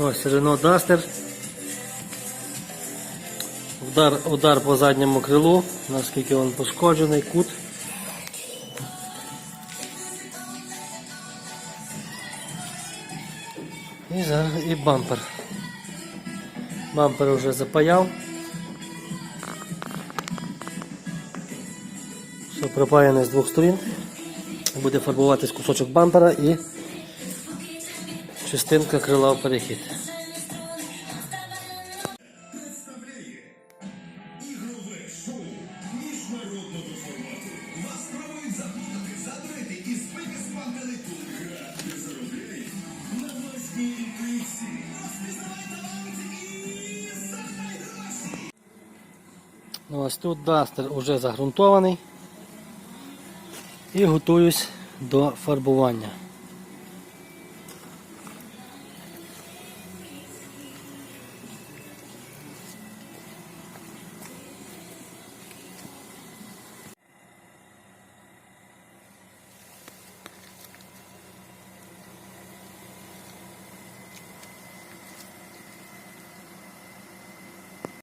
Ось Renault Duster. Удар, удар по задньому крилу, наскільки він пошкоджений, кут. І зараз і бампер. Бампер вже запаяв. Все припаяне з двох сторін. Буде фарбуватись кусочок бампера і частинка крила в перехід. Ну, ось тут дастер вже загрунтований і готуюсь до фарбування.